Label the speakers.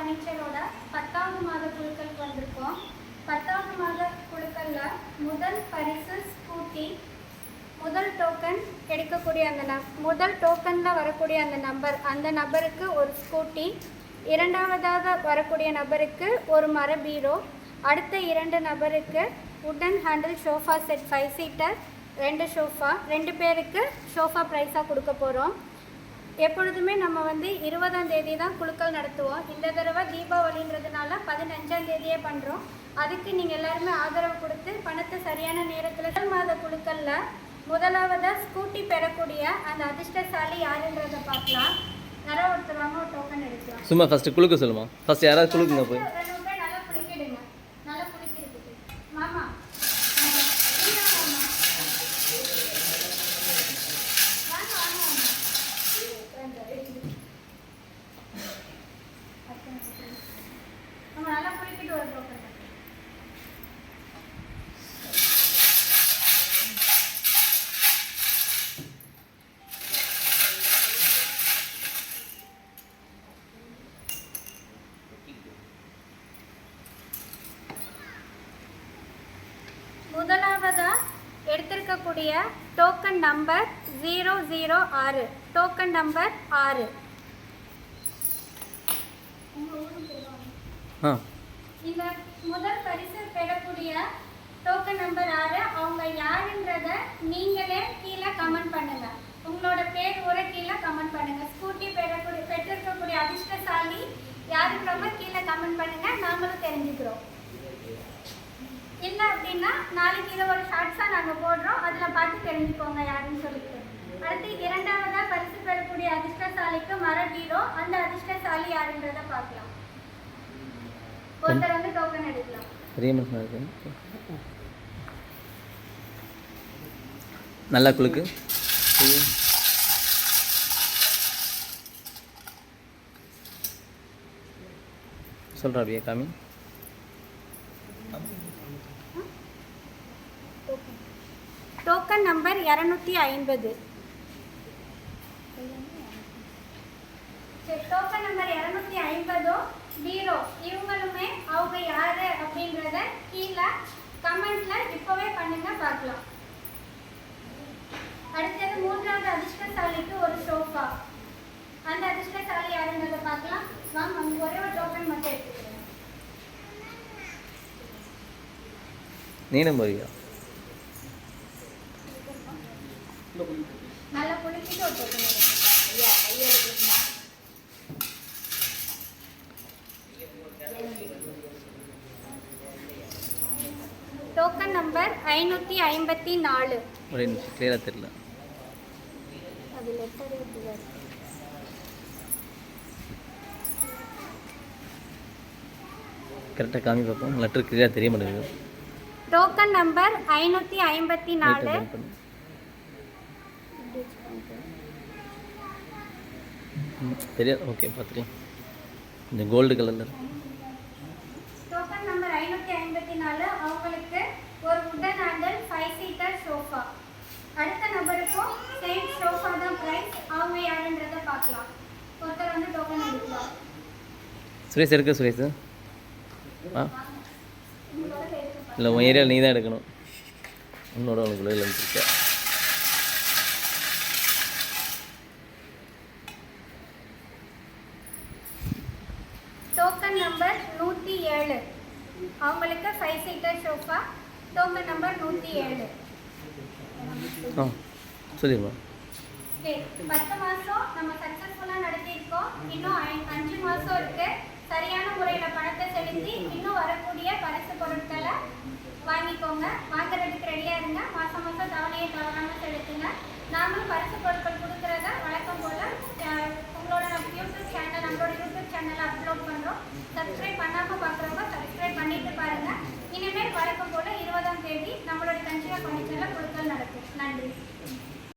Speaker 1: பனிச்சரோட பத்தாவது மாத குழுக்களுக்கு வந்திருக்கோம். பத்தாவது மாத குழுக்களில் முதல் பரிசு ஸ்கூட்டி முதல் டோக்கன் கிடைக்கக்கூடிய அந்த ந முதல் டோக்கனில் வரக்கூடிய அந்த நம்பர் அந்த நபருக்கு ஒரு ஸ்கூட்டி இரண்டாவதாக வரக்கூடிய நபருக்கு ஒரு மர பீரோ அடுத்த இரண்டு நபருக்கு wooden handle sofa set five seater ரெண்டு ஷோஃபா ரெண்டு பேருக்கு ஷோஃபா ப்ரைஸாக கொடுக்க போகிறோம் எப்பொழுதுமே நம்ம வந்து இருபதாம் தேதி தான் குழுக்கள் நடத்துவோம். இந்த தடவை தீபாவளின்றதுனால பதினஞ்சாம் தேதியே பண்ணுறோம் அதுக்கு நீங்கள் எல்லாருமே ஆதரவு கொடுத்து பணத்தை சரியான நேரத்தில் முதல் மாத குழுக்களில் முதலாவதாக ஸ்கூட்டி பெறக்கூடிய அந்த அதிர்ஷ்டசாலி யாருன்றதை பார்க்கலாம். யாரோ ஒருத்தர் வாங்க ஒரு டோக்கன் எடுக்கலாம்.
Speaker 2: சும்மா ஃபஸ்ட்டு குளுக்க சொல்லுமா. ஃபஸ்ட் யாராவது குளுக்குங்க போய்
Speaker 1: ரெண்டு பேர் நல்லா குளிக்கிடுங்க நல்லா குளிக்கிறதுக்கு மாமா வாங்க. நீங்க வாங்க மாமா. வாங்க, வாங்க, வாங்க. நம்ம முதலாவதாக எடுத்திருக்கக்கூடிய டோக்கன் நம்பர் ஜீரோ ஜீரோ ஆறு. டோக்கன் நம்பர் ஆறு.
Speaker 2: ஆ.
Speaker 1: இந்த முதல் பரிசு பெறக்கூடிய டோக்கன் நம்பர் ஆறு அவங்க யாருன்றத நீங்களே கீழே கமெண்ட் பண்ணுங்க. உங்களோட பேர் கூட கீழே கமெண்ட் பண்ணுங்க. ஸ்கூட்டி பெறக்கூடிய பெற்றிருக்கக்கூடிய அதிர்ஷ்டசாலி யாருன்றவங்க கீழே கமெண்ட் பண்ணுங்க. நாங்களும் தெரிஞ்சுக்கிறோம். இல்லை அப்படின்னா நாளைக்கு இதை ஒரு ஷார்ட்ஸாக நாங்கள் போடுறோம். அதில் பார்த்து தெரிஞ்சுக்கோங்க யாருன்னு சொல்லிட்டு. அடுத்து இரண்டாவதாக பரிசு பெறக்கூடிய அதிர்ஷ்டசாலிக்கு மர ஹீரோ அந்த அதிர்ஷ்டசாலி யாருன்றதை பார்க்கலாம் ஒருத்தர் வந்து டோக்கன் எடுக்கலாம்
Speaker 2: பெரிய மனுஷனா இருக்கு. நல்லா குளுக்கு சொல்கிறா அப்படியே காமி.
Speaker 1: டோக்கன் நம்பர் இரநூத்தி ஐம்பது. டோக்கன் நம்பர் இரநூத்தி ஐம்பதோ பீரோ இவங்களுமே அவங்க யாரு அப்படின்றத கீழே கமெண்ட்ல இப்போவே பண்ணுங்க பார்க்கலாம். அடுத்தது மூன்றாவது அதிர்ஷ்டசாலிக்கு ஒரு சோஃபா அந்த அதிர்ஷ்டசாலி யாருன்றதை பார்க்கலாம். வாங்க அவங்க ஒரே ஒரு டோக்கன் மட்டும் எடுத்துக்கிறேன்
Speaker 2: நீனும் போவியா
Speaker 1: நல்லா குளிச்சுட்டு ஒரு டோக்கன் எடுங்க. டோக்கன் நம்பர் ஐநூற்றி ஐம்பத்தி நாலு.
Speaker 2: ஒரு நிமிஷம் கிளியராக தெரியல.
Speaker 1: அது லெட்டர்
Speaker 2: கரெக்டாக காமி பார்ப்போம். லெட்டர் கிளியராக தெரிய மாட்டேங்குது.
Speaker 1: டோக்கன் நம்பர் ஐநூற்றி ஐம்பத்தி நாலு.
Speaker 2: தெரியாது. ஓகே பார்த்துக்கலாம். இந்த கோல்டு கலரில்
Speaker 1: டோக்கன் நம்பர் ஐநூற்றி ஐம்பத்தி நாலு அவங்களுக்கு ஒரு உடன் ஹேண்டல் ஃபைவ் சீட்டர் சோஃபா அடுத்த நபருக்கும் சேம் சோஃபா தான் ப்ரைஸ் அவங்க யாருன்றதை பார்க்கலாம். ஒருத்தர் வந்து டோக்கன் எடுக்கலாம்
Speaker 2: சுரேஷ் இருக்க சுரேஷ். ஆ? இல்லை உன் ஏரியாவில் நீ தான் எடுக்கணும். உன்னோட உனக்குள்ள இருக்க.
Speaker 1: டோக்கன் நம்பர் நூற்றி ஏழு. அவங்களுக்கு five seater sofa token number நூற்றி ஏழு.
Speaker 2: ஆ
Speaker 1: பத்து மாதம் நம்ம சக்ஸஸ்ஃபுல்லாக நடத்தியிருக்கோம். இன்னும் அஞ்சு மாதம் இருக்கு. சரியான முறையில் பணத்தை செலுத்தி இன்னும் வரக்கூடிய பரிசு பொருட்களை வாங்கிக்கோங்க. வாங்குறதுக்கு ரெடியாக இருங்க. மாதம் மாதம் தவணையை தவறாமல் செலுத்துங்க. நாங்களும் பரிசு பொருட்கள் கொடுக்குறத வழக்கம் போல் உங்களோட நம்ம யூடியூப் சேனல் நம்மளோட யூடியூப் சேனலை அப்லோட் பண்ணுறோம் சப்ஸ்கிரைப்